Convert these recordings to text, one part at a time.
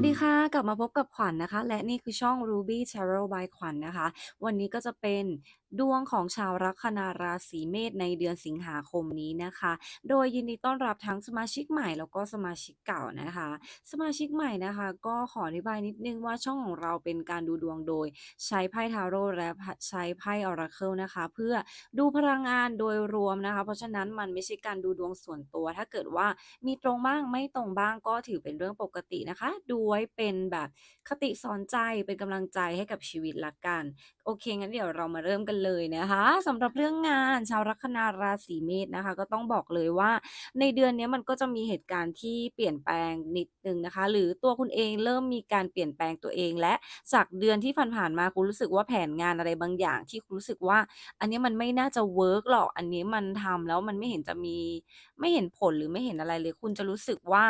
วัสดีค่ะ กลับมาพบกับขวัญนะคะ และนี่คือช่อง Ruby Tarot by ขวัญนะคะ วันนี้ก็จะเป็น ดวงของชาวลัคนาราศีเมษในเดือนสิงหาคมนี้นะคะ โดยยินดีต้อนรับทั้งสมาชิกใหม่แล้วก็สมาชิกเก่านะคะ สมาชิกใหม่นะคะ ก็ขออธิบายนิดนึงว่าช่องของเราเป็นการดูดวงโดย ใช้ไพ่ทาโร่และใช้ไพ่ออราเคิลนะคะ เพื่อดูพลังงานโดยรวมนะคะ เพราะฉะนั้นมันไม่ใช่การดูดวงส่วนตัว ถ้าเกิดว่ามีตรงบ้างไม่ตรงบ้างก็ถือเป็นเรื่องปกตินะคะ ดูไว้เป็นแบบคติสอนใจเป็นกำลังใจให้กับชีวิตละกันโอเคงั้นเดี๋ยวเรามาเริ่มกันเลยนะคะสำหรับเรื่องงานชาวลัคนาราศีเมษนะคะ ก็ต้องบอกเลยว่า ในเดือนนี้มันก็จะมีเหตุการณ์ที่เปลี่ยนแปลงนิดนึงนะคะ หรือตัวคุณเองเริ่มมีการเปลี่ยนแปลงตัวเอง และจากเดือนที่ผ่านๆมาคุณรู้สึกว่าแผนงานอะไรบางอย่าง ที่คุณรู้สึกว่า อันนี้มันไม่น่าจะเวิร์กหรอกอันนี้มันทำแล้วมันไม่เห็นจะมีไม่เห็นผลหรือไม่เห็นอะไรเลยคุณจะรู้สึกว่า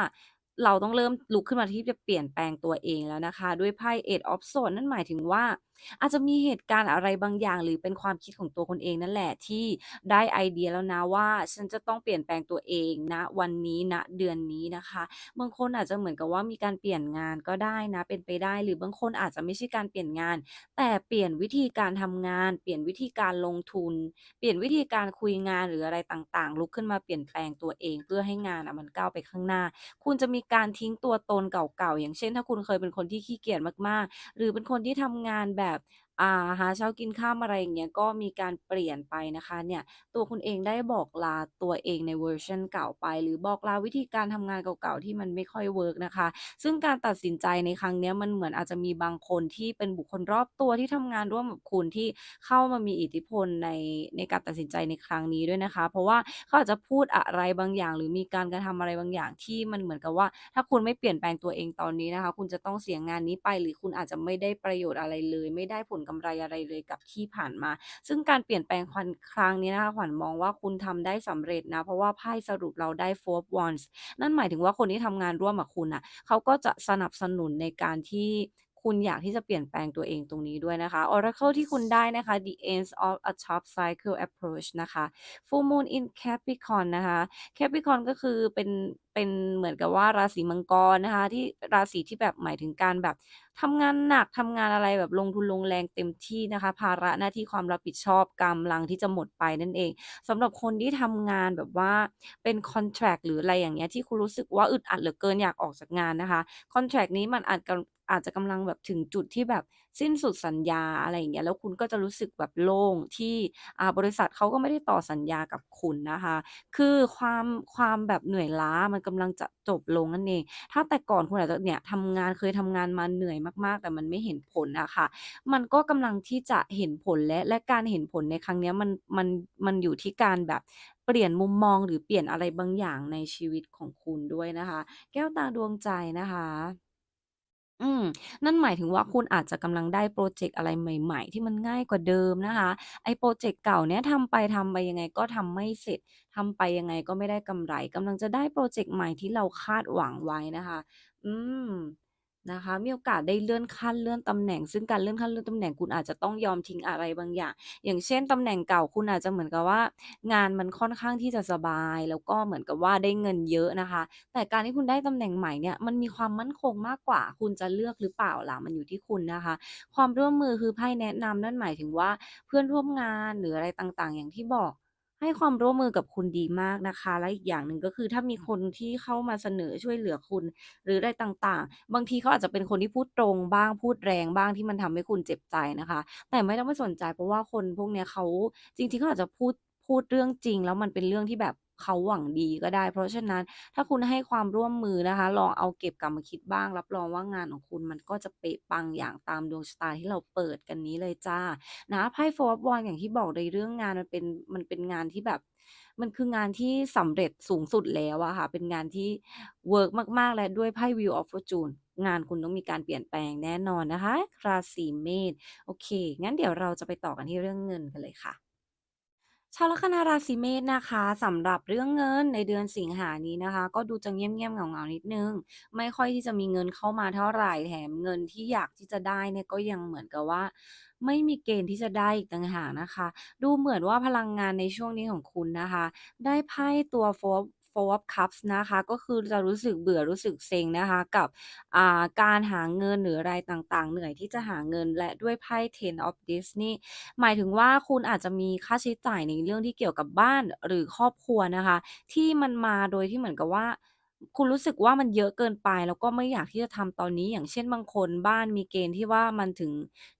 เราต้องเริ่มลุกขึ้นมาที่จะเปลี่ยนแปลงตัวเองแล้วนะคะ ด้วยไพ่ Eight of Swords นั่นหมายถึงว่า อาจจะมีเหตุการณ์อะไรบางอย่าง หรือเป็นความคิดของตัวคุณเองนั่นแหละที่ได้ไอเดียแล้วนะว่า ฉันจะต้องเปลี่ยนแปลงตัวเองณวันนี้ณเดือนนี้นะคะ บางคนอาจจะเหมือนกับว่ามีการเปลี่ยนงานก็ได้นะ เป็นไปได้ หรือบางคนอาจจะไม่ใช่การเปลี่ยนงาน แต่เปลี่ยนวิธีการทำงาน เปลี่ยนวิธีการลงทุน เปลี่ยนวิธีการคุยงานหรืออะไรต่างๆ ลุกขึ้นมาเปลี่ยนแปลงตัวเอง เพื่อให้งานอะมันก้าวไปข้างหน้า คุณจะมีการทิ้งตัวตนเก่าๆอย่างเช่น ถ้าคุณเคยเป็นคนที่ขี้เกียจมากๆ หรือเป็นคนที่ทำงานแบบ lab อ่า หาเช้ากินค่ำ อะไรอย่างเงี้ย ก็มีการเปลี่ยนไปนะคะ เนี่ย ตัวคุณเองได้บอกลาตัวเองในเวอร์ชันเก่าไป หรือบอกลาวิธีการทำงานเก่า ๆ ที่มันไม่ค่อยเวิร์กนะคะ ซึ่งการตัดสินใจในครั้งเนี้ย มันเหมือนอาจจะมีบางคนที่เป็นบุคคลรอบตัว ที่ทำงานร่วมกับคุณ ที่เข้ามามีอิทธิพลใน ในการตัดสินใจในครั้งนี้ด้วยนะคะ เพราะว่าเขาอาจจะพูดอะไรบางอย่าง หรือมีการกระทำอะไรบางอย่างที่มันเหมือนกับว่า ถ้าคุณไม่เปลี่ยนแปลงตัวเองตอนนี้นะคะ คุณจะต้องเสียงานนี้ไป หรือคุณอาจจะไม่ได้ประโยชน์อะไรเลย ไม่ได้ผลกำไรอะไรเลยกับที่ผ่านมา ซึ่งการเปลี่ยนแปลงครั้งนี้นะคะขวัญมองว่าคุณทำได้สำเร็จนะ เพราะว่าไพ่สรุปเราได้ Four of Wands นั่นหมายถึงว่าคนที่ทำงานร่วมกับคุณน่ะเขาก็จะสนับสนุนในการที่คุณอยากที่จะเปลี่ยนแปลงตัวเองตรงนี้ด้วยนะคะ Oracle ที่คุณได้นะคะ The ends of a Top Cycle Approach นะคะ Full Moon in Capricorn นะคะ Capricorn ก็คือเป็นเป็นเหมือนกับว่าราศีมังกรนะคะ ที่ราศีที่แบบหมายถึงการแบบทำงานหนักทำงานอะไรแบบลงทุนลงแรงเต็มที่นะคะ ภาระหน้าที่ความรับผิดชอบกำลังที่จะหมดไปนั่นเองสำหรับคนที่ทำงานแบบว่าเป็นคอนแทรกหรืออะไรอย่างเงี้ยที่คุณรู้สึกว่าอึดอัดเหลือเกินอยากออกจากงานนะคะคอนแทรกนี้มันอาจกำอาจจะกำลังแบบถึงจุดที่แบบสิ้นสุดสัญญาอะไรอย่างเงี้ยแล้วคุณก็จะรู้สึกแบบโล่งที่อ่าบริษัทเขาก็ไม่ได้ต่อสัญญากับคุณนะคะ คือความความแบบเหนื่อยล้ามันกำลังจะจบลงนั่นเอง ถ้าแต่ก่อนคุณอาจจะเนี่ยทำงานเคยทำงานมาเหนื่อยมากๆ แต่มันไม่เห็นผลอะค่ะ มันก็กำลังที่จะเห็นผลแล้วและการเห็นผลในครั้งเนี้ยมันมันมันอยู่ที่การแบบเปลี่ยนมุมมองหรือเปลี่ยนอะไรบางอย่างในชีวิตของคุณด้วยนะคะ แก้วตาดวงใจนะคะ อืม นั่นหมายถึงว่า คุณอาจจะกำลังได้พรอเจกต์อะไรใหม่ ๆ ที่มันง่ายกว่าเดิมนะคะ ไอ้พรอเจกต์เก่าเนี้ยทำไป ทำไปยังไงก็ทำไม่เสร็จ ทำไปยังไงก็ไม่ได้กำไร กำลังจะได้พรอเจกต์ใหม่ที่เราคาดหวังไว้นะคะ อืม นะคะ มีโอกาสได้เลื่อนขั้นเลื่อนตำแหน่ง ซึ่งการเลื่อนขั้นเลื่อนตำแหน่งคุณอาจจะต้องยอมทิ้งอะไรบางอย่าง อย่างเช่นตำแหน่งเก่าคุณอาจจะเหมือนกับว่า งานมันค่อนข้างที่จะสบาย แล้วก็เหมือนกับว่าได้เงินเยอะนะคะ แต่การที่คุณได้ตำแหน่งใหม่เนี่ยมันมีความมั่นคงมากกว่า คุณจะเลือกหรือเปล่าล่ะ มันอยู่ที่คุณนะคะ ความร่วมมือคือไพ่แนะนำนั่นหมายถึงว่า เพื่อนร่วมงานหรืออะไรต่าง ๆ อย่างที่บอก ให้ความร่วมมือกับคุณดีมากนะคะ และอีกอย่างหนึ่งก็คือถ้ามีคนที่เข้ามาเสนอช่วยเหลือคุณ หรืออะไรต่างๆ บางทีเขาอาจจะเป็นคนที่พูดตรงบ้างพูดแรงบ้างที่มันทำให้คุณเจ็บใจนะคะ แต่ไม่ต้องไปสนใจเพราะว่าคนพวกเนี้ยเขาจริงๆเขาอาจจะพูด พูดเรื่องจริง แล้วมันเป็นเรื่องที่แบบเขาหวังดีก็ได้ เพราะฉะนั้นถ้าคุณให้ความร่วมมือนะคะ ลองเอาเก็บกลับมาคิดบ้าง รับรองว่างานของคุณมันก็จะเป๊ะปังอย่างตามดวงชะตาที่เราเปิดกันนี้เลยจ้ะนะไพ่ Four of Wands อย่างที่บอกในเรื่องงานมันเป็นมันเป็นงานที่แบบ มันคืองานที่สำเร็จสูงสุดแล้วอะค่ะ เป็นงานที่เวิร์กมากๆ และด้วยไพ่ Wheel of Fortune งานคุณต้องมีการเปลี่ยนแปลงแน่นอนนะคะราศีเมษโอเค งั้นเดี๋ยวเราจะไปต่อกันที่เรื่องเงินกันเลยค่ะ ชาวลัคนาราศีเมษนะคะสำหรับเรื่องเงินในเดือนสิงหานี้นะคะ ก็ดูจะเงียบๆเหงาๆนิดนึง ไม่ค่อยที่จะมีเงินเข้ามาเท่าไรแถมเงินที่อยากที่จะได้เนี่ยก็ยังเหมือนกับว่า ไม่มีเกณฑ์ที่จะได้อีกต่างหากนะคะ ดูเหมือนว่าพลังงานในช่วงนี้ของคุณนะคะ ได้ไพ่ตัวโฟ Four of Cups นะคะ ก็คือจะรู้สึกเบื่อรู้สึกเซ็งนะคะ กับาการหาเงินหรืออะไรต่างๆ เหนื่อยที่จะหาเงินและด้วยไพ่ Ten of Discs นี่หมายถึงว่าคุณอาจจะมีค่าใช้จ่ายในเรื่องที่เกี่ยวกับบ้านหรือครอบครัวนะคะ ที่มันมาโดยที่เหมือนกับว่า คุณรู้สึกว่ามันเยอะเกินไป แล้วก็ไม่อยากที่จะทำตอนนี้ อย่างเช่น บางคนบ้านมีเกณฑ์ที่ว่ามันถึง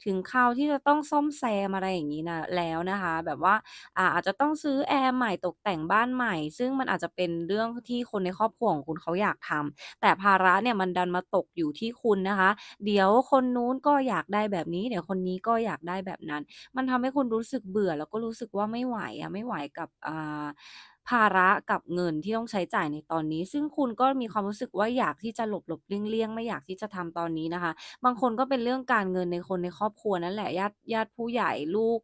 ถึงคราวที่จะต้องซ่อมแซม อะไรอย่างงี้นะ แล้วนะคะ แบบว่า อ่า อาจจะต้องซื้อแอร์ใหม่ ตกแต่งบ้านใหม่ ซึ่งมันอาจจะเป็นเรื่องที่คนในครอบครัวของคุณเขาอยากทำ แต่ภาระเนี่ยมันดันมาตกอยู่ที่คุณนะคะ เดี๋ยวคนนู้นก็อยากได้แบบนี้ เดี๋ยวคนนี้ก็อยากได้แบบนั้น มันทำให้คุณรู้สึกเบื่อ แล้วก็รู้สึกว่าไม่ไหวอะ ไม่ไหวกับ อ่า ภาระกับเงินที่ต้องใช้จ่ายในตอนนี้ ซึ่งคุณก็มีความรู้สึกว่าอยากที่จะหลบๆเลี่ยงๆ ไม่อยากที่จะทำตอนนี้นะคะ บางคนก็เป็นเรื่องการเงินในคนในครอบครัวนั่นแหละญาติญาติผู้ใหญ่ลูก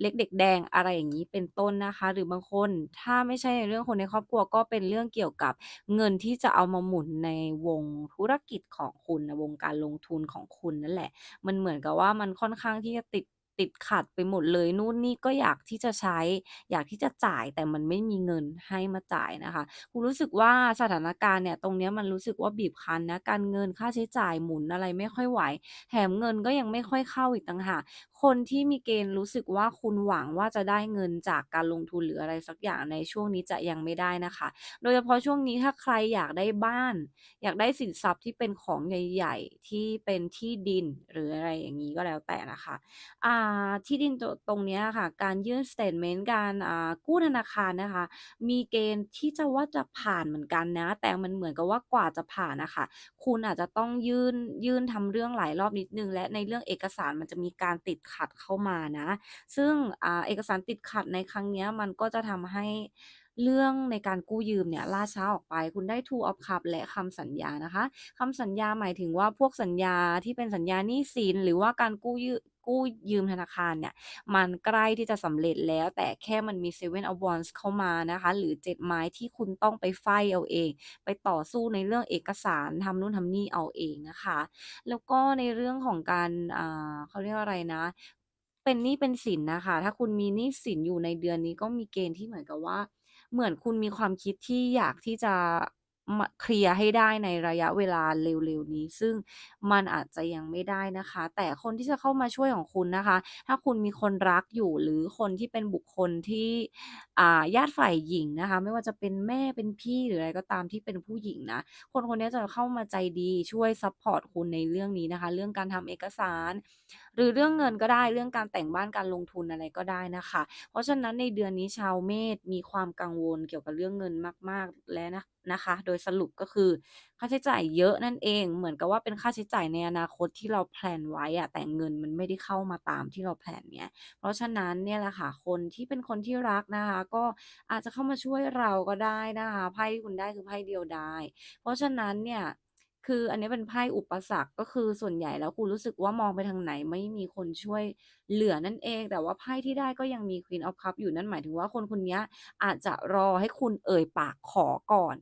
เล็กเด็กแดงอะไรอย่างงี้เป็นต้นนะคะ หรือบางคนถ้าไม่ใช่ในเรื่องคนในครอบครัวก็เป็นเรื่องเกี่ยวกับเงินที่จะเอามาหมุนในวงธุรกิจของคุณนะวงการลงทุนของคุณนั่นแหละ มันเหมือนกับว่ามันค่อนข้างที่จะติด ติดขัดไปหมดเลย นู่นนี่ก็อยากที่จะใช้ อยากที่จะจ่ายแต่มันไม่มีเงินให้มาจ่ายนะคะ คุณรู้สึกว่าสถานการณ์เนี่ย ตรงเนี้ยมันรู้สึกว่าบีบคั้นนะ การเงินค่าใช้จ่ายหมุนอะไรไม่ค่อยไหว แถมเงินก็ยังไม่ค่อยเข้าอีกต่างหาก คนที่มีเกณฑ์รู้สึกว่าคุณหวังว่าจะได้เงินจากการลงทุนหรืออะไรสักอย่างในช่วงนี้จะยังไม่ได้นะคะ โดยเฉพาะช่วงนี้ถ้าใครอยากได้บ้าน อยากได้สินทรัพย์ที่เป็นของใหญ่ ๆ ที่เป็นที่ดินหรืออะไรอย่างงี้ก็แล้วแต่นะคะ อ่าที่ดินตตรงเนี้ยค่ะ การยื่น สเตตเมนต์ การ อ่า กู้ธนาคารนะคะ มีเกณฑ์ที่จะว่าจะผ่านเหมือนกันนะ แต่มันเหมือนกับว่ากว่าจะผ่านน่ะค่ะ คุณอาจจะต้องยื่น ยื่นทำเรื่องหลายรอบนิดหนึ่ง และในเรื่องเอกสารมันจะมีการติดขัดเข้ามานะ ซึ่ง อ่า เอกสารติดขัดในครั้งเนี้ย มันก็จะทำให้เรื่องในการกู้ยืมเนี่ยล่าช้าออกไป คุณได้ Two of Cups และคำสัญญานะคะ คำสัญญาหมายถึงว่า พวกสัญญาที่เป็นสัญญาหนี้สิน หรือว่าการกู้ยื กู้ยืมธนาคารเนี่ย มันใกล้ที่จะสำเร็จแล้ว แต่แค่มันมี Seven of Wands เข้ามานะคะ หรือ7ไม้ที่คุณต้องไปไฟเอาเอง ไปต่อสู้ในเรื่องเอกสารทำนู่นทำนี่เอาเองนะคะ แล้วก็ในเรื่องของการอ่าเขาเรียกอะไรนะเป็นหนี้เป็นสินนะคะ ถ้าคุณมีหนี้สินอยู่ในเดือนนี้ก็มีเกณฑ์ที่เหมือนกับว่า เหมือนคุณมีความคิดที่อยากที่จะ มเคลียร์ให้ได้ในระยะเวลาเร็วๆนี้ ซึ่งมันอาจจะยังไม่ได้นะคะ แต่คนที่จะเข้ามาช่วยของคุณนะคะ ถ้าคุณมีคนรักอยู่หรือคนที่เป็นบุคคลที่ อ่าญาติฝ่ายหญิงนะคะ ไม่ว่าจะเป็นแม่เป็นพี่หรืออะไรก็ตามที่เป็นผู้หญิงนะ คนคนนี้จะเข้ามาใจดีช่วยซัปพอร์ตคุณในเรื่องนี้นะคะ เรื่องการทำเอกสาร หรือเรื่องเงินก็ได้เรื่องการแต่งบ้านการลงทุนอะไรก็ได้นะคะ เพราะฉะนั้นในเดือนนี้ชาวเมษมีความกังวลเกี่ยวกับเรื่องเงินมาก ๆ และนะนะคะ โดยสรุปก็คือค่าใช้จ่ายเยอะนั่นเอง เหมือนกับว่าเป็นค่าใช้จ่ายในอนาคตที่เราแพลนไว้อะแต่เงินมันไม่ได้เข้ามาตามที่เราแพลนไงเพราะฉะนั้นเนี่ยแหละค่ะคนที่เป็นคนที่รักนะคะ ก็อาจจะเข้ามาช่วยเราก็ได้นะคะไพ่ที่คุณได้คือไพ่เดียวไดายเพราะฉะนั้นเนี่ยคืออันนี้เป็นไพ่อุปสรรคก็คือส่วนใหญ่แล้วคุณรู้สึกว่ามองไปทางไหนไม่มีคนช่วยเหลือนั่นเอง แต่ว่าไพ่ที่ได้ก็ยังมี Queen of Cups อยู่นั่นหมายถึงว่าคนคนนี้อาจจะรอให้คุณเอ่ยปากขอก่อน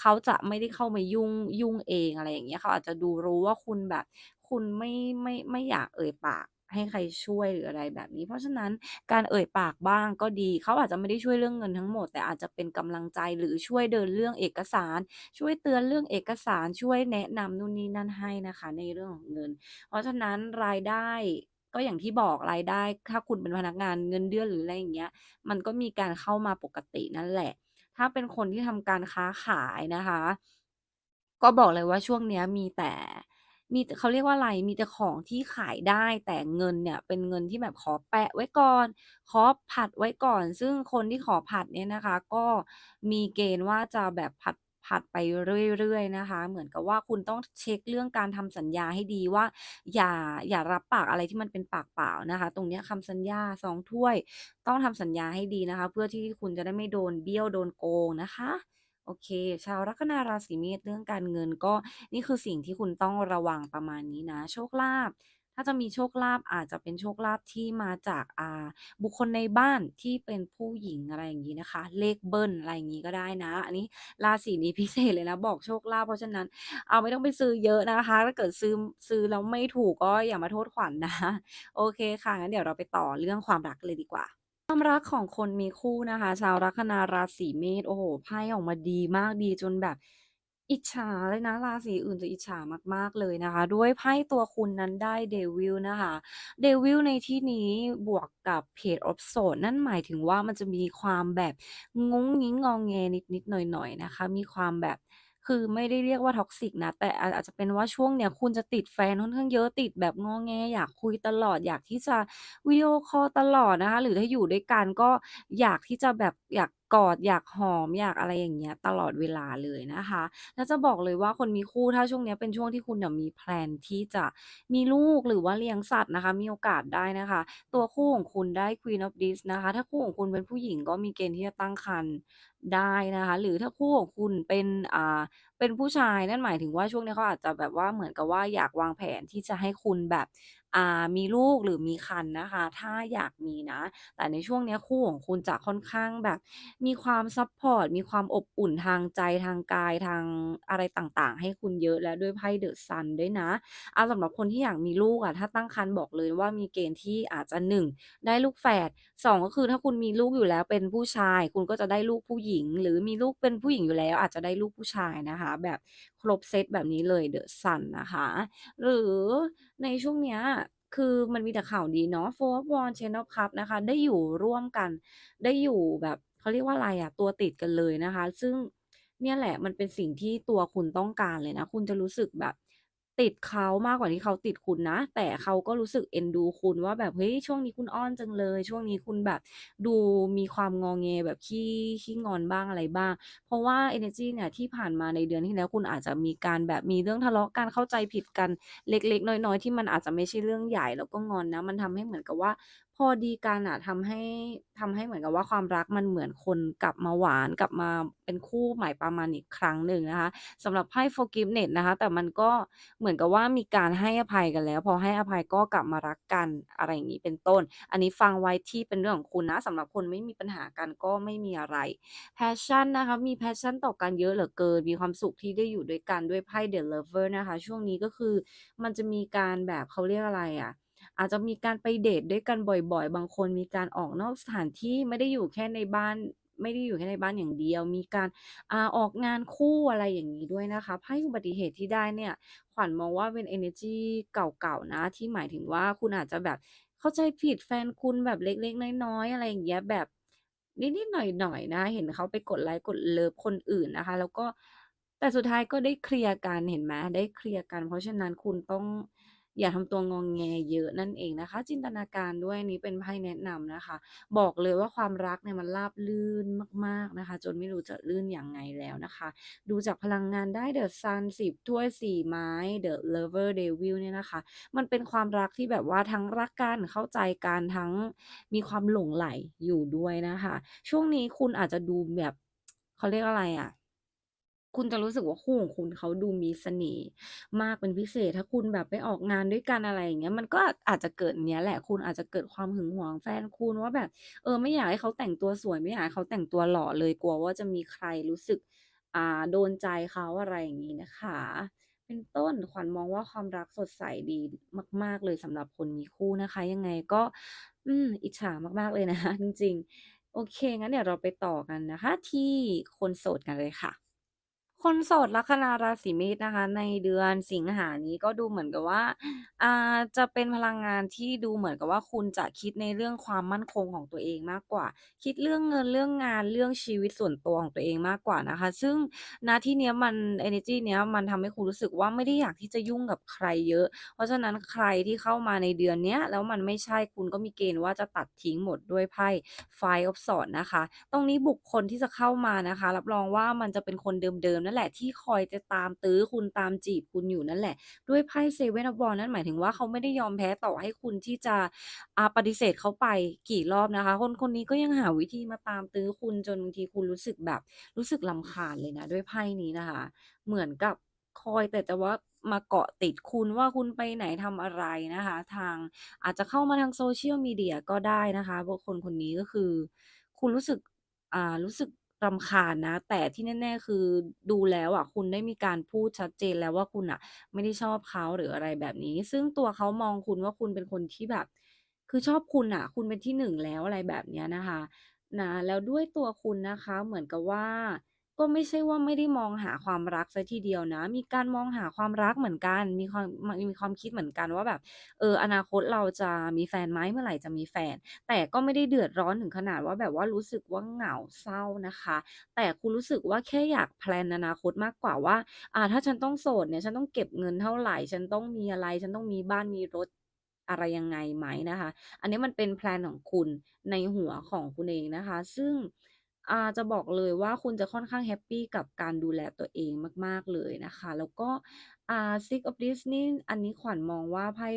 เขาจะไม่ได้เข้ามายุ่ง ยุ่งเองอะไรอย่างเงี้ย เขาอาจจะดูรู้ว่าคุณแบบ คุณไม่ ไม่ ไม่อยากเอ่ยปากให้ใครช่วยหรืออะไรแบบนี้ เพราะฉะนั้นการเอ่ยปากบ้างก็ดี เขาอาจจะไม่ได้ช่วยเรื่องเงินทั้งหมด แต่อาจจะเป็นกำลังใจ หรือช่วยเดินเรื่องเอกสาร ช่วยเตือนเรื่องเอกสาร ช่วยแนะนำนู่นนี่นั่นให้นะคะในเรื่องของเงิน เพราะฉะนั้นรายได้ ก็อย่างที่บอกรายได้ ถ้าคุณเป็นพนักงานเงินเดือนหรืออะไรอย่างเงี้ย มันก็มีการเข้ามาปกตินั่นแหละ ถ้าเป็นคนที่ทำการค้าขายนะคะ ก็บอกเลยว่าช่วงเนี้ยมีแต่มีแต่เขาเรียกว่าอะไร มีแต่ของที่ขายได้แต่เงินเนี่ยเป็นเงินที่แบบขอแปะไว้ก่อน ขอผัดไว้ก่อน ซึ่งคนที่ขอผัดเนี่ยนะคะ ก็มีเกณฑ์ว่าจะแบบผัด ผัดไปเรื่อยๆนะคะ เหมือนกับว่าคุณต้องเช็กเรื่องการทำสัญญาให้ดีว่า อย่าอย่ารับปากอะไรที่มันเป็นปากเปล่านะคะ ตรงเนี้ยคำสัญญา2ถ้วย ต้องทำสัญญาให้ดีนะคะ เพื่อที่คุณจะได้ไม่โดนเบี้ยวโดนโกงนะคะโอเค ชาวลัคนาราศีเมษเรื่องการเงินก็นี่คือสิ่งที่คุณต้องระวังประมาณนี้นะ โชคลาภ ถ้าจะมีโชคลาภอาจจะเป็นโชคลาภที่มาจากอ่าบุคคลในบ้านที่เป็นผู้หญิงอะไรอย่างงี้นะคะ เลขเบิลอะไรอย่างงี้ก็ได้นะ อันนี้ราศีนี้พิเศษเลยนะ บอกโชคลาภเพราะฉะนั้นเอาไม่ต้องไปซื้อเยอะนะคะถ้าเกิดซื้อซื้อแล้วไม่ถูกก็อย่ามาโทษขวัญนะโอเคค่ะงั้นเดี๋ยวเราไปต่อเรื่องความรักเลยดีกว่าความรักของคนมีคู่นะคะ ชาวลัคนาราศีเมษโอ้โฮไพ่ออกมาดีมากดีจนแบบ อิจฉาเลยนะ ราศีอื่นจะอิจฉามาก ๆ เลยนะคะ ด้วยไพ่ตัวคุณนั้นได้ Devil นะคะ Devil ในที่นี้บวกกับ Page of Swords นั่นหมายถึงว่ามันจะมีความแบบงุ้งงิ้งงอแงนิด ๆ หน่อย ๆ นะคะ มีความแบบ คือไม่ได้เรียกว่า toxic นะ แต่อาจอาจจะเป็นว่าช่วงเนี้ยคุณจะติดแฟนค่อนข้างเยอะ ติดแบบงอแง อยากคุยตลอด อยากที่จะวิดีโอคอลตลอดนะคะ หรือถ้าอยู่ด้วยกันก็อยากที่จะแบบ อยาก กอด อยากหอม อยากอะไรอย่างเงี้ย ตลอดเวลาเลยนะคะ แล้วจะบอกเลยว่าคนมีคู่ ถ้าช่วงเนี้ยเป็นช่วงที่คุณน่ะมีแพลนที่จะมีลูก หรือว่าเลี้ยงสัตว์นะคะ มีโอกาสได้นะคะ ตัวคู่ของคุณได้ Queen of Dips นะคะ ถ้าคู่ของคุณเป็นผู้หญิงก็มีเกณฑ์ที่จะตั้งครรภ์ได้นะคะ หรือถ้าคู่ของคุณเป็น อ่า เป็นผู้ชาย นั่นหมายถึงว่าช่วงนี้เขาอาจจะแบบว่า เหมือนกับว่าอยากวางแผนที่จะให้คุณแบบ มีลูกหรือมีครรภ์นะคะ ถ้าอยากมีนะ แต่ในช่วงเนี้ยคู่ของคุณจะค่อนข้างแบบ มีความซัปพอร์ต มีความอบอุ่นทางใจ ทางกาย ทางอะไรต่าง ๆ ให้คุณเยอะ และด้วยไพ่ The Sun ด้วยนะ อา สำหรับคนที่อยากมีลูกอะ ถ้าตั้งครรภ์บอกเลยว่า มีเกณฑ์ที่อาจจะ 1 ได้ลูกแฝด 2 ก็คือถ้าคุณมีลูกอยู่แล้วเป็นผู้ชาย คุณก็จะได้ลูกผู้หญิง หรือมีลูกเป็นผู้หญิงอยู่แล้ว อาจจะได้ลูกผู้ชายนะคะ แบบ ครบเซตแบบนี้เลยเดอะซันนะคะ หรือในช่วงเนี้ยคือมันมีแต่ข่าวดีเนาะ Four of Wands Ten of Cups นะคะ ได้อยู่ร่วมกัน ได้อยู่แบบเขาเรียกว่าอะไรอะตัวติดกันเลยนะคะ ซึ่งเนี่ยแหละมันเป็นสิ่งที่ตัวคุณต้องการเลยนะ คุณจะรู้สึกแบบ ติดเขามากกว่าที่เขาติดคุณนะ แต่เขาก็รู้สึกเอ็นดูคุณว่าแบบเฮ้ยช่วงนี้คุณอ้อนจังเลย ช่วงนี้คุณแบบดูมีความงอเงแบบขี้ขี้งอนบ้างอะไรบ้าง เพราะว่าเอเนจีเนี่ยที่ผ่านมาในเดือนที่แล้วคุณอาจจะมีการแบบมีเรื่องทะเลาะกันเข้าใจผิดกันเล็กๆ น้อยๆ ที่มันอาจจะไม่ใช่เรื่องใหญ่แล้วก็งอนนะ มันทำให้เหมือนกับว่าพอดีกันน่ะทำให้ ทำให้เหมือนกับว่า ความรักมันเหมือนคนกลับมาหวาน กลับมาเป็นคู่ใหม่ประมาณอีกครั้งหนึ่งนะคะ สำหรับไพ่ Forgiveness นะคะ แต่มันก็เหมือนกับว่า มีการให้อภัยกันแล้ว พอให้อภัยก็กลับมารักกัน อะไรอย่างงี้ เป็นต้น อันนี้ฟังไว้ที่เป็นเรื่องของคุณนะ สำหรับคนไม่มีปัญหากันก็ไม่มีอะไร Passion นะคะ มี passion ต่อกันเยอะเหลือเกิน มีความสุขที่ได้อยู่ด้วยกัน ด้วยไพ่ The Lover นะคะ ช่วงนี้ก็คือมันจะมีการแบบ เขาเรียกอะไรอะ อาจจะมีการไปเดตด้วยกันบ่อย ๆ บางคนมีการออกนอกสถานที่ไม่ได้อยู่แค่ในบ้าน ไม่ได้อยู่แค่ในบ้านอย่างเดียว มีการอาออกงานคู่อะไรอย่างงี้ด้วยนะคะไพ่อุบัติเหตุที่ได้เนี่ย ขวัญมองว่าเป็นเอเนอร์จีเก่าๆนะ ที่หมายถึงว่าคุณอาจจะแบบเข้าใจผิดแฟนคุณแบบเล็กๆ น้อยๆ อะไรอย่างเงี้ยแบบนิดๆหน่อยๆนะ เห็นเขาไปกดไลก์กดเลิฟคนอื่นนะคะ แล้วก็แต่สุดท้ายก็ได้เคลียร์กันเห็นไหมได้เคลียร์กัน เพราะฉะนั้นคุณต้อง อย่าทำตัวงองแงเยอะนั่นเองนะคะ จินตนาการด้วยนี้เป็นไพ่แนะนำนะคะ บอกเลยว่าความรักเนี่ยมันราบรื่นมากๆนะคะ จนไม่รู้จะรื่นอยังไงแล้วนะคะ ดูจากพลังงานได้ The Sun 10ถ้วย4ไม้ The Lover Devil เนี่ยนะคะ มันเป็นความรักที่แบบว่าทั้งรักกันเข้าใจกันทั้งมีความหลงใหลอยู่ด้วยนะคะ ช่วงนี้คุณอาจจะดูแบบเขาเรียกอะไรอะ คุณจะรู้สึกว่าคู่ของคุณเขาดูมีเสน่ห์มากเป็นพิเศษ ถ้าคุณแบบไปออกงานด้วยกันอะไรอย่างเงี้ย มันก็อาจจะเกิดเนี้ยแหละ คุณอาจจะเกิดความหึงหวงแฟนคุณว่าแบบ เออ ไม่อยากให้เขาแต่งตัวสวย ไม่อยากให้เขาแต่งตัวหล่อเลย กลัวว่าจะมีใครรู้สึก อ่า โดนใจเขาอะไรอย่างงี้นะคะ เป็นต้น ขวัญมองว่าความรักสดใสดีมาก ๆ เลยสำหรับคนมีคู่นะคะ ยังไงก็ อืม อิจฉามาก ๆ เลยนะคะ จริง ๆ โอเค งั้นเดี๋ยวเราไปต่อกันนะคะ ที่คนโสดกันเลยค่ะ คนโสดลัคนาราศีเมษนะคะ ในเดือนสิงหานี้ก็ดูเหมือนกับว่าอาจะเป็นพลังงานที่ดูเหมือนกับว่าคุณจะคิดในเรื่องความมั่นคงของตัวเองมากกว่า คิดเรื่องเงินเรื่องงานเรื่องชีวิตส่วนตัวของตัวเองมากกว่านะคะ ซึ่งณที่เนี้ยมันเอเนอร์จีเนี้ยมันทำให้คุณรู้สึกว่าไม่ได้อยากที่จะยุ่งกับใครเยอะ เพราะฉะนั้นใครที่เข้ามาในเดือนเนี้ยแล้วมันไม่ใช่คุณก็มีเกณฑ์ว่าจะตัดทิ้งหมดด้วยไพ่ Five of Swords นะคะ ตรงนี้บุคคลที่จะเข้ามานะคะ รับรองว่ามันจะเป็นคนเดิมๆนั่นแหละที่คอยจะตามตื้อคุณตามจีบคุณอยู่นั่นแหละ ด้วยไพ่ Seven of Wands นั่นหมายถึงว่าเขาไม่ได้ยอมแพ้ต่อให้คุณที่จะอาปฏิเสธเขาไปกี่รอบนะคะ คนคนนี้ก็ยังหาวิธีมาตามตื้อคุณจนบางทีคุณรู้สึกแบบรู้สึกรำคาญเลยนะ ด้วยไพ่นี้นะคะ เหมือนกับคอยแต่จะว่ามาเกาะติดคุณว่าคุณไปไหนทำอะไรนะคะ ทางอาจจะเข้ามาทาง Social Media ก็ได้นะคะเพราะคนคนนี้ก็คือ คุณรู้สึกอ่ารู้สึก รำคาญนะ แต่ที่แน่ ๆ คือดูแล้วอะ คุณได้มีการพูดชัดเจนแล้วว่า คุณน่ะไม่ได้ชอบเขา หรืออะไรแบบนี้ ซึ่งตัวเขามองคุณว่า คุณเป็นคนที่แบบ คือชอบคุณน่ะ คุณเป็นที่ 1 แล้ว อะไรแบบเนี้ยนะคะ นะ แล้วด้วยตัวคุณนะคะ เหมือนกับว่า ก็ไม่ใช่ว่าไม่ได้มองหาความรักเสียทีเดียวนะ มีการมองหาความรักเหมือนกัน มีความมีความคิดเหมือนกันว่าแบบ เออ อนาคตเราจะมีแฟนไหม?เมื่อไหร่จะมีแฟน?แต่ก็ไม่ได้เดือดร้อนถึงขนาดว่าแบบว่ารู้สึกว่าเหงาเศร้านะคะ แต่คุณรู้สึกว่าแค่อยากแพลนอนาคตมากกว่าว่า อ่า ถ้าฉันต้องโสดเนี่ย ฉันต้องเก็บเงินเท่าไหร่?ฉันต้องมีอะไร?ฉันต้องมีบ้านมีรถ อะไรยังไงไหม?นะคะ อันนี้มันเป็นแพลนของคุณในหัวของคุณเองนะคะ ซึ่ง อ่า จะบอกเลยว่าคุณจะค่อนข้างแฮปปีกับการดูแลตัวเองมาก ๆ เลยนะคะ แล้วก็ อ่า Six of Dips นี่ อันนี้ขวัญมองว่าไพ่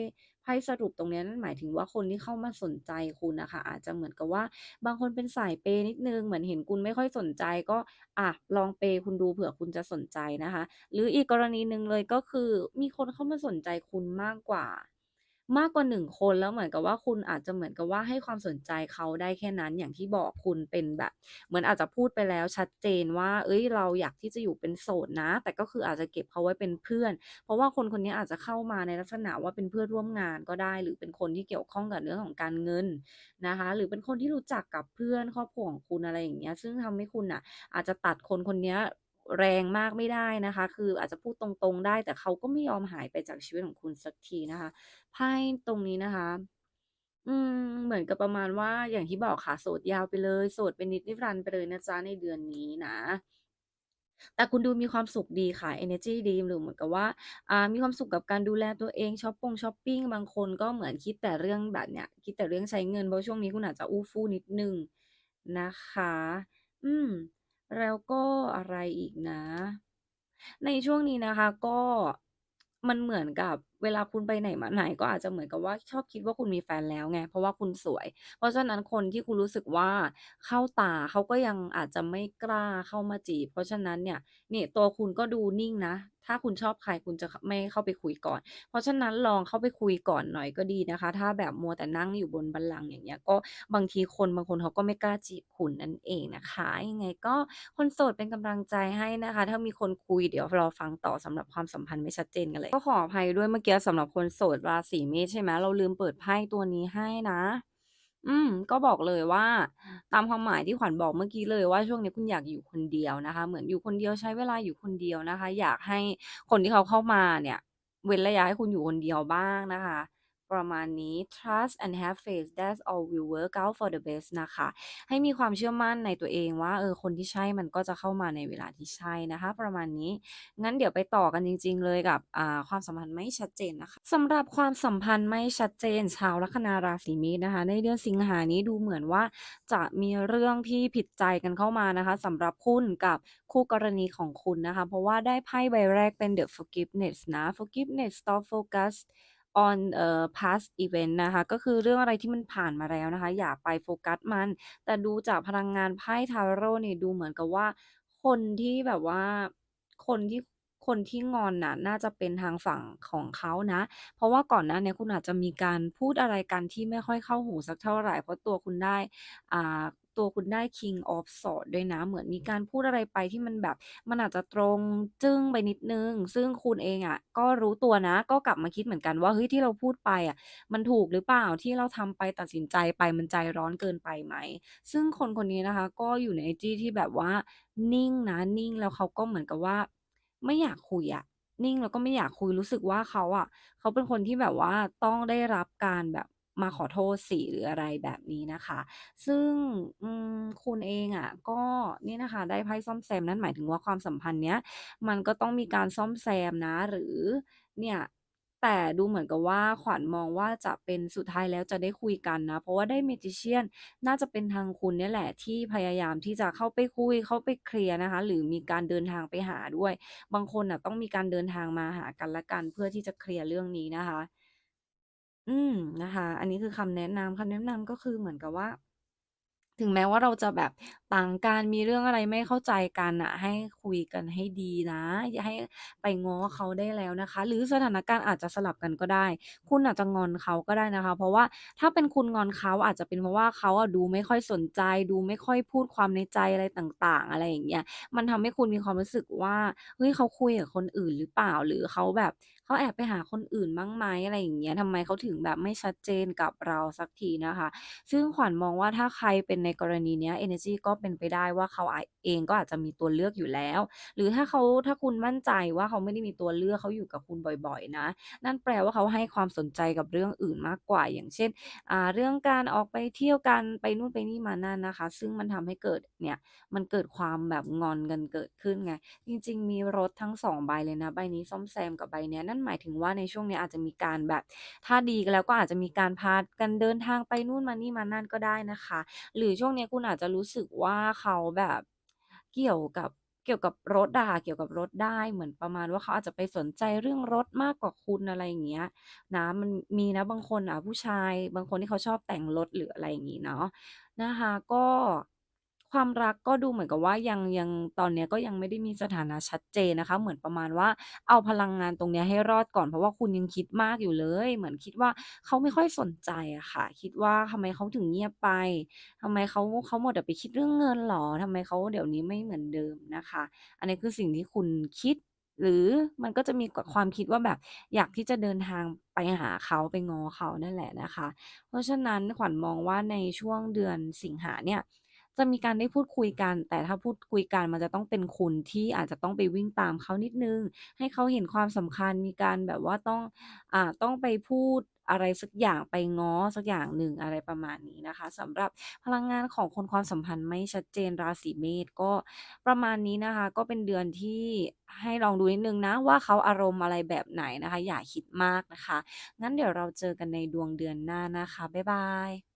ไพ่สรุปตรงเนี้ย นั่นหมายถึงว่า คนที่เข้ามาสนใจคุณน่ะค่ะ อาจจะเหมือนกับว่า บางคนเป็นสายเปย์นิดหนึ่ง เหมือนเห็นคุณไม่ค่อยสนใจ ก็ อะ ลองเปย์คุณดูเผื่อคุณจะสนใจนะคะ หรืออีกกรณีหนึ่งเลย ก็คือมีคนเข้ามาสนใจคุณมากกว่า มากกว่า 1 คน แล้วเหมือนกับว่า คุณอาจจะเหมือนกับว่า ให้ความสนใจเขาได้แค่นั้น อย่างที่บอกคุณเป็นแบบ เหมือนอาจจะพูดไปแล้วชัดเจนว่า เฮ้ย เราอยากที่จะอยู่เป็นโสดนะ แต่ก็คืออาจจะเก็บเขาไว้เป็นเพื่อน เพราะว่าคนคนนี้อาจจะเข้ามาในลักษณะว่า เป็นเพื่อนร่วมงานก็ได้ หรือเป็นคนที่เกี่ยวข้องกับเรื่องของการเงินนะคะ หรือเป็นคนที่รู้จักกับเพื่อนครอบครัวของคุณ อะไรอย่างเงี้ย ซึ่งทำให้คุณน่ะอาจจะตัดคนคนเนี้ย แรงมากไม่ได้นะคะ คืออาจจะพูดตรงๆได้ แต่เขาก็ไม่ยอมหายไปจากชีวิตของคุณสักทีนะคะไพ่ตรงนี้นะคะ อืม เหมือนกับประมาณว่าอย่างที่บอกค่ะ โสดยาวไปเลย โสดเป็นนิจนิรันดร์ไปเลยนะจ๊ะในเดือนนี้นะแต่คุณดูมีความสุขดีค่ะเอเนอร์จีดีหรือเหมือนกับว่าอ่ามีความสุขกับการดูแลตัวเองช็อปปงช็อปปิ้งบางคนก็เหมือนคิดแต่เรื่องแบบเนี้ยคิดแต่เรื่องใช้เงินเพราะช่วงนี้คุณอาจจะอู้ฟู่นิดนึงนะคะ อืม แล้วก็อะไรอีกนะ ในช่วงนี้นะคะก็มันเหมือนกับเวลาคุณไปไหนมาไหนก็อาจจะเหมือนกับว่าชอบคิดว่าคุณมีแฟนแล้วไง เพราะว่าคุณสวย เพราะฉะนั้นคนที่คุณรู้สึกว่าเข้าตาเขาก็ยังอาจจะไม่กล้าเข้ามาจีบ เพราะฉะนั้นเนี่ยนี่ตัวคุณก็ดูนิ่งนะ ถ้าคุณชอบใครคุณจะไม่เข้าไปคุยก่อน เพราะฉะนั้นลองเข้าไปคุยก่อนหน่อยก็ดีนะคะ ถ้าแบบมัวแต่นั่งอยู่บนบัลลังก์อย่างเงี้ยก็บางทีคนบางคนเขาก็ไม่กล้าจีบคุณนั่นเองนะคะยังไงก็คนโสดเป็นกำลังใจให้นะคะ ถ้ามีคนคุยเดี๋ยวรอฟังต่อสำหรับความสัมพันธ์ไม่ชัดเจนกันเลย ก็ขออภัยด้วยเมื่อกี้สำหรับคนโสดราศีเมษใช่ไหมเราลืมเปิดไพ่ตัวนี้ให้นะ อืม ก็บอกเลยว่า ตามความหมายที่ขวัญบอกเมื่อกี้เลยว่าช่วงนี้คุณอยากอยู่คนเดียวนะคะ เหมือนอยู่คนเดียวใช้เวลาอยู่คนเดียวนะคะ อยากให้คนที่เขาเข้ามาเนี่ย เว้นระยะให้คุณอยู่คนเดียวบ้างนะคะ ประมาณนี้ Trust and have faith that all will work out for the best นะคะ ให้มีความเชื่อมั่นในตัวเองว่าเออคนที่ใช่มันก็จะเข้ามาในเวลาที่ใช่นะคะ ประมาณนี้ งั้นเดี๋ยวไปต่อกันจริง ๆ เลยกับความสัมพันธ์ไม่ชัดเจนนะคะสำหรับความสัมพันธ์ไม่ชัดเจน ชาวลัคนาราศีมษนะคะ ในเดือนสิงหานี้ดูเหมือนว่าจะมีเรื่องที่ผิดใจกันเข้ามานะคะสำหรับคุณกับคู่กรณีของคุณนะคะ เพราะว่าได้ไพ่ใบแรกเป็น The Forgiveness นะ Forgiveness stop focus on เอ่อ past event นะคะ ก็คือเรื่องอะไรที่มันผ่านมาแล้วนะคะ อย่าไปโฟกัสมัน แต่ดูจากพลังงานไพ่ทาโรต์นี่ยดูเหมือนกับว่า คนที่แบบว่า คนที่ คนที่งอนน่ะ น่าจะเป็นทางฝั่งของเขานะ เพราะว่าก่อนหน้าเนี้ยคุณอาจจะมีการพูดอะไรกันที่ไม่ค่อยเข้าหูสักเท่าไร เพราะตัวคุณได้ อ่า ตัวคุณได้ King of Swords ด้วยนะ เหมือนมีการพูดอะไรไปที่มันแบบ มันอาจจะตรงจึ้งไปนิดหนึ่งซึ่งคุณเองอะก็รู้ตัวนะ ก็กลับมาคิดเหมือนกันว่าเฮ้ยที่เราพูดไปอะมันถูกหรือเปล่า?ที่เราทำไปตัดสินใจไปมันใจร้อนเกินไปไหม?ซึ่งคนคนนี้นะคะ ก็อยู่ใน energy ที่แบบว่า นิ่งนะนิ่งแล้วเขาก็เหมือนกับว่า ไม่อยากคุยอะนิ่งแล้วก็ไม่อยากคุยรู้สึกว่าเขาอะเขาเป็นคนที่แบบว่าต้องได้รับการแบบ มาขอโทษสิหรืออะไรแบบนี้นะคะ ซึ่งคุณเองอะก็นี่นะคะได้ไพ่ซ่อมแซมนั่นหมายถึงว่าความสัมพันธ์เนี้ยมันก็ต้องมีการซ่อมแซมนะหรือเนี่ยแต่ดูเหมือนกับว่าขวัญมองว่าจะเป็นสุดท้ายแล้วจะได้คุยกันนะ เพราะว่าได้ Magician น่าจะเป็นทางคุณเนี่ยแหละที่พยายามที่จะเข้าไปคุยเข้าไปเคลียร์นะคะ หรือมีการเดินทางไปหาด้วย บางคนน่ะต้องมีการเดินทางมาหากันและกันเพื่อที่จะเคลียร์เรื่องนี้นะคะ อืม นะคะ อันนี้คือคำแนะนำ คำแนะนำก็คือเหมือนกับว่า ถึงแม้ว่าเราจะแบบต่างกัน มีเรื่องอะไรไม่เข้าใจกันน่ะ ให้คุยกันให้ดีนะ อย่าให้ไปง้อเขาได้แล้วนะคะ หรือสถานการณ์อาจจะสลับกันก็ได้ คุณอาจจะงอนเขาก็ได้นะคะ เพราะว่าถ้าเป็นคุณงอนเขา อาจจะเป็นเพราะว่าเขาอะดูไม่ค่อยสนใจ ดูไม่ค่อยพูดความในใจอะไรต่าง ๆ อะไรอย่างเงี้ย มันทำให้คุณมีความรู้สึกว่า เฮ้ย เขาคุยกับคนอื่นหรือเปล่า?หรือเขาแบบเขาแอบไปหาคนอื่นบ้างไหมอะไรอย่างเงี้ยทำไมเขาถึงแบบไม่ชัดเจนกับเราสักทีนะคะ ซึ่งขวัญมองว่าถ้าใครเป็นในกรณีเนี้ยเอเนอร์จีก็เป็นไปได้ว่าเขาเองก็อาจจะมีตัวเลือกอยู่แล้ว หรือถ้าเขาถ้าคุณมั่นใจว่าเขาไม่ได้มีตัวเลือกเขาอยู่กับคุณบ่อยๆ นะ นั่นแปลว่าเขาให้ความสนใจกับเรื่องอื่นมากกว่า อย่างเช่นอ่าเรื่องการออกไปเที่ยวกันไปนู่นไปนี่มานั่นนะคะ ซึ่งมันทำให้เกิดเนี่ยมันเกิดความแบบงอนกันเกิดขึ้นไง จริง ๆ มีรถทั้งสองใบเลยนะ ใบนี้ซ่อมแซมกับใบเนี้ยนั่นหมายถึงว่าในช่วงนี้อาจจะมีการแบบ ถ้าดีแล้วก็อาจจะมีการพากันเดินทางไปนู่นมานี่มานั่นก็ได้นะคะ หรือช่วงนี้คุณอาจจะรู้สึกว่าเขาแบบเกี่ยวกับเกี่ยวกับรถอะค่ะเกี่ยวกับรถได้เหมือนประมาณว่าเขาอาจจะไปสนใจเรื่องรถมากกว่าคุณอะไรอย่างเงี้ยนะมันมีนะบางคนอะผู้ชาย บางคนที่เขาชอบแต่งรถหรืออะไรอย่างงี้เนาะนะคะ ก็ ความรักก็ดูเหมือนกับว่ายัง ยัง ตอนเนี้ยก็ยังไม่ได้มีสถานะชัดเจนนะคะ เหมือนประมาณว่า เอาพลังงานตรงเนี้ยให้รอดก่อน เพราะว่าคุณยังคิดมากอยู่เลย เหมือนคิดว่า เขาไม่ค่อยสนใจอะค่ะ คิดว่าทำไมเขาถึงเงียบไป ทำไมเขา เขาหมดแต่ไปคิดเรื่องเงินเหรอ ทำไมเขาเดี๋ยวนี้ไม่เหมือนเดิมนะคะ อันนี้คือสิ่งที่คุณคิด หรือมันก็จะมี ก ความคิดว่าแบบอยากที่จะเดินทางไปหาเขา ไปง้อเขานั่นแหละนะคะ เพราะฉะนั้นขวัญมองว่าในช่วงเดือนสิงหาเนี่ย จะมีการได้พูดคุยกัน แต่ถ้าพูดคุยกันมันจะต้องเป็นคุณที่อาจจะต้องไปวิ่งตามเขานิดหนึ่ง ให้เขาเห็นความสำคัญ มีการแบบว่าต้อง อ่า ต้องไปพูดอะไรสักอย่าง ไปง้อสักอย่างหนึ่ง อะไรประมาณนี้นะคะ สำหรับพลังงานของคนความสัมพันธ์ไม่ชัดเจนราศีเมษก็ประมาณนี้นะคะ ก็เป็นเดือนที่ให้ลองดูนิดนึงนะว่าเขาอารมณ์อะไรแบบไหนนะคะ อย่าคิดมากนะคะ งั้นเดี๋ยวเราเจอกันในดวงเดือนหน้านะคะ บ๊ายบาย